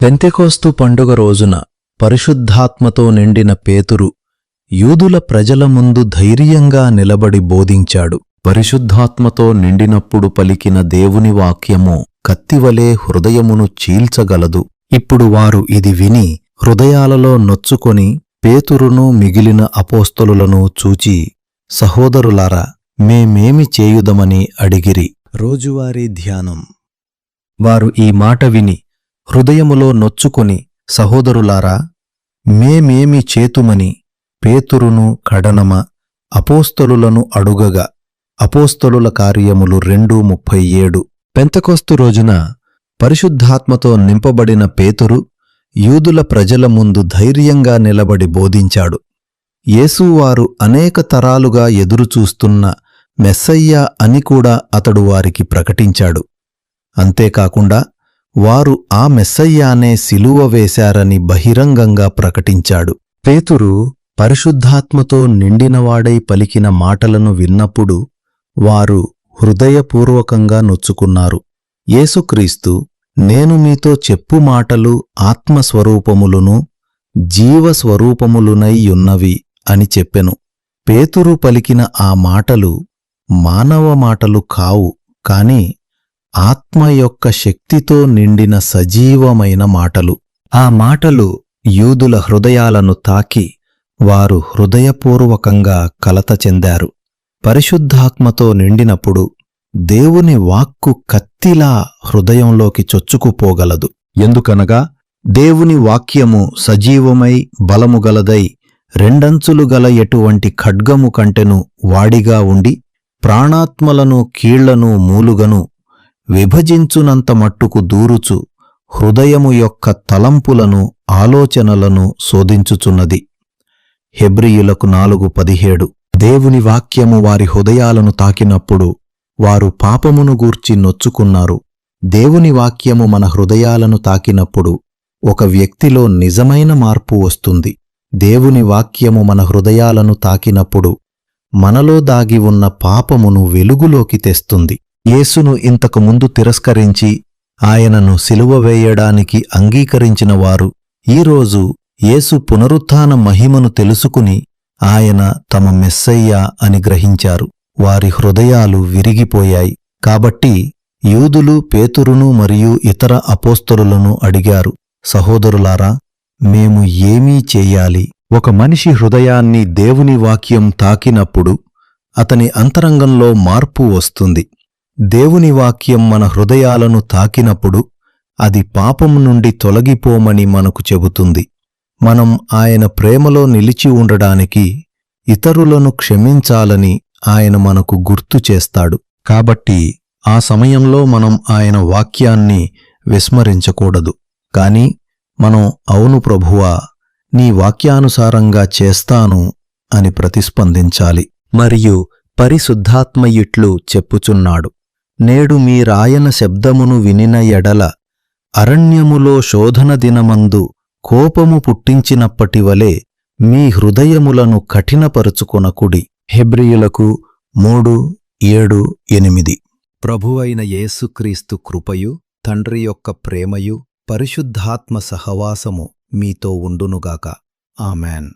Pentecost పండుగ రోజున పరిశుద్ధాత్మతో నిండిన పేతురు యూదుల ప్రజల ముందు ధైర్యంగా నిలబడి బోధించాడు. పరిశుద్ధాత్మతో నిండినప్పుడు పలికిన దేవుని వాక్యము కత్తివలే హృదయమును చీల్చగలదు. ఇప్పుడు వారు ఇది విని హృదయాలలో నొచ్చుకొని పేతురును మిగిలిన అపోస్తలులను చూచి సహోదరులారా మేమేమి చేయుదమని అడిగిరి. రోజువారీ ధ్యానం. వారు ఈ మాట విని హృదయములో నొచ్చుకొని సహోదరులారా మేమేమి చేతుమని పేతురును కడనమ అపోస్తలులను అడుగగా. అపోస్తలుల కార్యములు రెండు ముప్పై ఏడు. పెంతకోస్తు రోజున పరిశుద్ధాత్మతో నింపబడిన పేతురు యూదుల ప్రజల ముందు ధైర్యంగా నిలబడి బోధించాడు. యేసువారు అనేక తరాలుగా ఎదురుచూస్తున్న మెస్సయ్య అని కూడా అతడు వారికి ప్రకటించాడు. అంతేకాకుండా వారు ఆ మెస్సయ్యానే సిలువ వేశారని బహిరంగంగా ప్రకటించాడు. పేతురు పరిశుద్ధాత్మతో నిండినవాడై పలికిన మాటలను విన్నప్పుడు వారు హృదయపూర్వకంగా నొచ్చుకున్నారు. యేసుక్రీస్తు నేను మీతో చెప్పు మాటలు ఆత్మస్వరూపములును జీవస్వరూపములునైయున్నవి అని చెప్పెను. పేతురు పలికిన ఆ మాటలు మానవ మాటలు కావు కాని ఆత్మ యొక్క శక్తితో నిండిన సజీవమైన మాటలు. ఆ మాటలు యూదుల హృదయాలను తాకి వారు హృదయపూర్వకంగా కలత చెందారు. పరిశుద్ధాత్మతో నిండినప్పుడు దేవుని వాక్కు కత్తిలా హృదయంలోకి చొచ్చుకుపోగలదు. ఎందుకనగా దేవుని వాక్యము సజీవమై బలముగలదై రెండంచులు గల ఎటువంటి ఖడ్గము కంటెను వాడిగా ఉండి ప్రాణాత్మలను కీళ్ళను మూలుగను విభజించునంత మట్టుకు దూరుచు హృదయము యొక్క తలంపులను ఆలోచనలను శోధించుచున్నది. హెబ్రియులకు నాలుగు పదిహేడు. దేవుని వాక్యము వారి హృదయాలను తాకినప్పుడు వారు పాపమును గూర్చి నొచ్చుకున్నారు. దేవుని వాక్యము మన హృదయాలను తాకినప్పుడు ఒక వ్యక్తిలో నిజమైన మార్పు వస్తుంది. దేవుని వాక్యము మన హృదయాలను తాకినప్పుడు మనలో దాగి ఉన్న పాపమును వెలుగులోకి తెస్తుంది. యేసును ఇంతకు ముందు తిరస్కరించి ఆయనను సిలువ వేయడానికి అంగీకరించిన వారు ఈరోజు యేసు పునరుత్థాన మహిమను తెలుసుకుని ఆయన తమ మెస్సయ్యా అని గ్రహించారు. వారి హృదయాలు విరిగిపోయాయి. కాబట్టి యూదులు పేతురును మరియు ఇతర అపోస్తలులను అడిగారు. సహోదరులారా మేము ఏమీ చేయాలి? ఒక మనిషి హృదయాన్ని దేవుని వాక్యం తాకినప్పుడు అతని అంతరంగంలో మార్పు వస్తుంది. దేవుని వాక్యం మన హృదయాలను తాకినప్పుడు అది పాపం నుండి తొలగిపోమని మనకు చెబుతుంది. మనం ఆయన ప్రేమలో నిలిచి ఉండడానికి ఇతరులను క్షమించాలని ఆయన మనకు గుర్తు చేస్తాడు. కాబట్టి ఆ సమయంలో మనం ఆయన వాక్యాన్ని విస్మరించకూడదు. కాని మనం అవును ప్రభువా నీ వాక్యానుసారంగా చేస్తాను అని ప్రతిస్పందించాలి. మరియు పరిశుద్ధాత్మ ఇట్లు చెప్పుచున్నాడు. నేడు మీరాయన శబ్దమును వినిన ఎడల అరణ్యములో శోధన దినమందు కోపము పుట్టించినప్పటివలే మీ హృదయములను కఠినపరుచుకొనకుడి. హెబ్రియులకు మూడు ఏడు ఎనిమిది. ప్రభువైన యేసుక్రీస్తు కృపయు తండ్రి యొక్క ప్రేమయు పరిశుద్ధాత్మ సహవాసము మీతో ఉండునుగాక. ఆమెన్.